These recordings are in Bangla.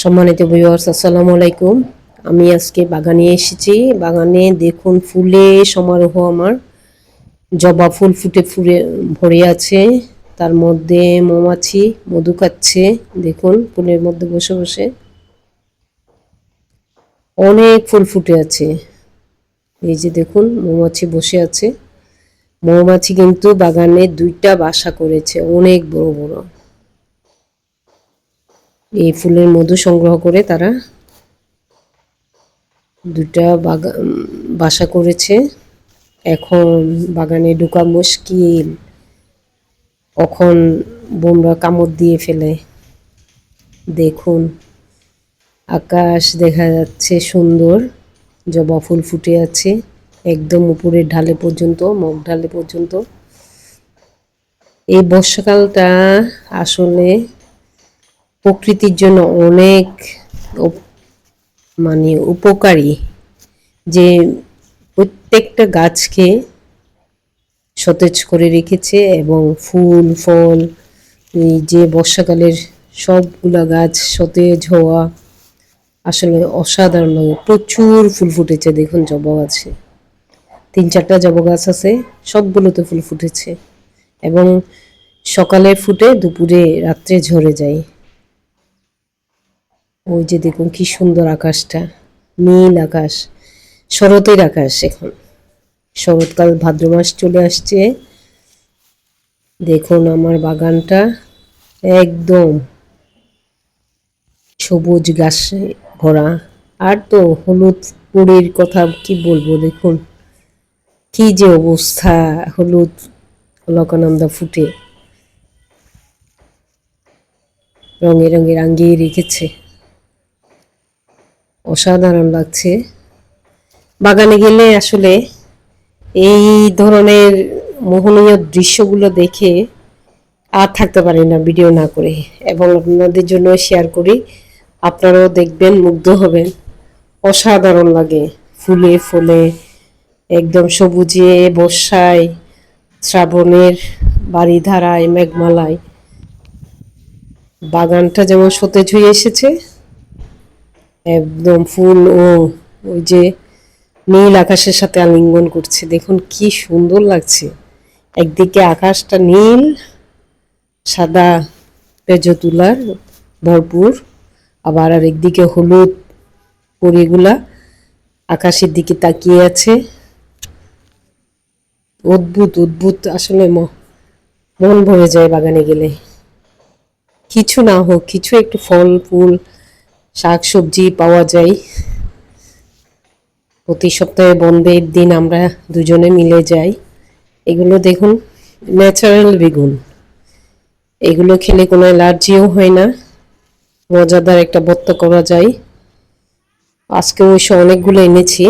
সম্মানিত ভিউয়ার্স আসসালামু আলাইকুম। আমি আজকে বাগানে এসেছি। বাগানে দেখুন ফুলে সমারোহ আমার। জবা ফুল ফুটে ফুলে ভরে আছে। তার মধ্যে মৌমাছি, মধু খাচ্ছে দেখুন, ফুলের মধ্যে বসে বসে। অনেক ফুল ফুটে আছে। এই যে দেখুন, মৌমাছি বসে আছে। মৌমাছি কিন্তু বাগানে দুইটা বাসা করেছে। অনেক বড় বড়। এই ফুলের মধু সংগ্রহ করে তারা দুটা বাগা বাসা করেছে। এখন বাগানে ঢোকা মুশকিল। কখন বোমরা কামড় দিয়ে ফেলে। দেখুন, আকাশ দেখা যাচ্ছে সুন্দর, জবা ফুল ফুটে আছে, একদম উপরের ঢালে পর্যন্ত, মগ ঢালে পর্যন্ত। এই বর্ষাকালটা আসলে প্রকৃতির জন্য অনেক মানে উপকারী যে প্রত্যেকটা গাছকে সতেজ করে রেখেছে এবং ফুল, ফল যে বর্ষাকালের সবগুলা গাছ সতেজ হওয়া আসলে অসাধারণ লাগে। প্রচুর ফুল ফুটেছে, দেখুন জবা গাছে। তিন চারটা জবা গাছ আছে, সবগুলোতে ফুল ফুটেছে। এবং সকালে ফুটে, দুপুরে রাত্রে ঝরে যায়। ওই যে দেখুন কি সুন্দর আকাশটা, নীল আকাশ, শরতের আকাশ এখন। শরৎকাল ভাদ্র মাস চলে আসছে। দেখুন আমার বাগানটা একদম সবুজ ঘাসে ভরা। আর তো হলুদ পুরীর কথা কি বলব দেখুন, কি যে অবস্থা হলুদ লকানন্দা ফুটে। রঙে রঙে রাঙিয়ে রেখেছে। অসাধারণ লাগছে। বাগানে গেলে আসলে এই ধরনের মোহনীয় দৃশ্যগুলো দেখে আর থাকতে পারি না ভিডিও না করে। এবং আপনাদের জন্য শেয়ার করি, আপনারাও দেখবেন, মুগ্ধ হবেন। অসাধারণ লাগে ফুলে ফুলে, একদম সবুজে বর্ষায়, শ্রাবণের বাড়িধারায় মেঘমালায়। বাগানটা যেমন সতেজ হয়ে এসেছে একদম ফুল ও ওই যে নীল আকাশের সাথে আলিঙ্গন করছে। দেখুন কি সুন্দর লাগছে। একদিকে আকাশটা নীল, সাদা পেজো তুলার ভরপুর, আবার আর একদিকে হলুদ পরিগুলা আকাশের দিকে তাকিয়ে আছে। অদ্ভুত অদ্ভুত আসলে মন ভরে যায় বাগানে গেলে। কিছু না হোক, কিছু একটু ফল, ফুল শাক সবজি পাওয়া যায়। প্রতি সপ্তাহে বন্ধের দিন আমরা দুজনে মিলে যাই। এগুলো দেখুন ন্যাচারাল বেগুন। এগুলো খেলে কোনো অ্যালার্জিও হয় না। মজাদার একটা ভর্তা করা যায়। আজকে অবশ্য অনেকগুলো এনেছি,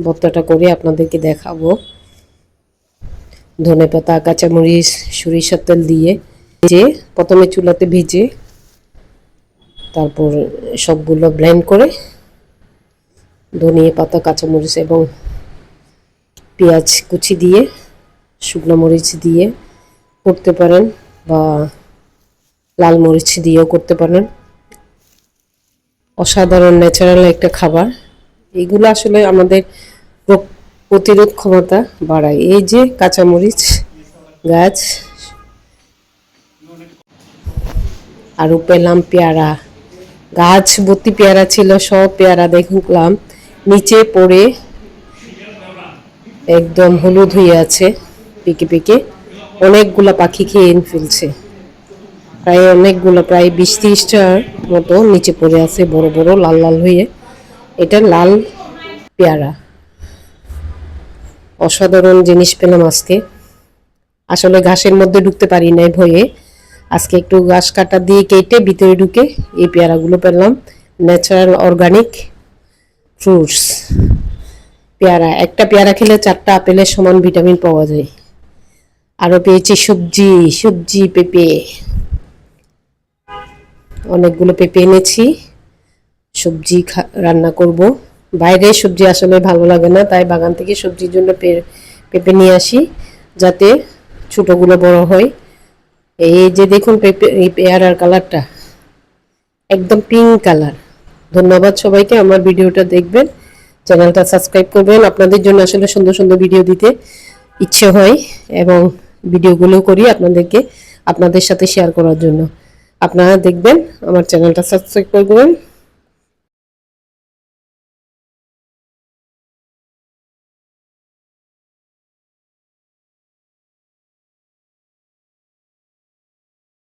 ভর্তাটা করে আপনাদেরকে দেখাবো। ধনে পাতা কাঁচামরিচ, সরিষার তেল দিয়ে যে প্রথমে চুলাতে ভিজে তারপর সবগুলো ব্লেন্ড করে ধনিয়া পাতা, কাঁচামরিচ এবং পেঁয়াজ কুচি দিয়ে, শুকনো মরিচ দিয়ে করতে পারেন বা লাল মরিচ দিয়েও করতে পারেন। অসাধারণ ন্যাচারাল একটা খাবার। এগুলো আসলে আমাদের রোগ প্রতিরোধ ক্ষমতা বাড়ায়। এই যে কাঁচামরিচ গাছ আরও পেলাম পেয়ারা। গাছ ভর্তি পেয়ারা ছিল, সব পেয়ারা দেখলাম। নিচে পড়ে একদম হলুদ হয়ে আছে, পেকে পেকে। অনেকগুলা পাখি খেয়ে ফেলছে। প্রায় অনেকগুলো, প্রায় বিশ ত্রিশটার মতো নিচে পড়ে আছে, বড় বড়, লাল লাল হয়ে। এটা লাল পেয়ারা। অসাধারণ জিনিস পেলাম আজকে। আসলে ঘাসের মধ্যে ঢুকতে পারি নাই ভয়ে। আজকে একটু ঘাস কাটা দিয়ে কেটে ভিতরে ঢুকে এই পেয়ারাগুলো পেলাম। ন্যাচারাল অর্গানিক ফ্রুটস পেয়ারা, একটা পেয়ারা খেলে চারটা আপেলের সমান ভিটামিন পাওয়া যায়। আরও পেয়েছি সবজি সবজি পেঁপে। অনেকগুলো পেঁপে এনেছি। সবজি রান্না করব। বাইরে সবজি আসলে ভালো লাগে না, তাই বাগান থেকে সবজির জন্য পেঁপে নিয়ে আসি, যাতে ছোটোগুলো বড় হয়। এই যে দেখুন এই পেয়ারার কালারটা, একদম পিঙ্ক কালার ধন্যবাদ সবাইকে, আমার ভিডিওটা দেখবেন, চ্যানেলটা সাবস্ক্রাইব করবেন। আপনাদের জন্য আসলে সুন্দর সুন্দর ভিডিও দিতে ইচ্ছে হয় এবং ভিডিওগুলো করি আপনাদেরকে, আপনাদের সাথে শেয়ার করার জন্য। আপনারা দেখবেন, আমার চ্যানেলটা সাবস্ক্রাইব করবেন।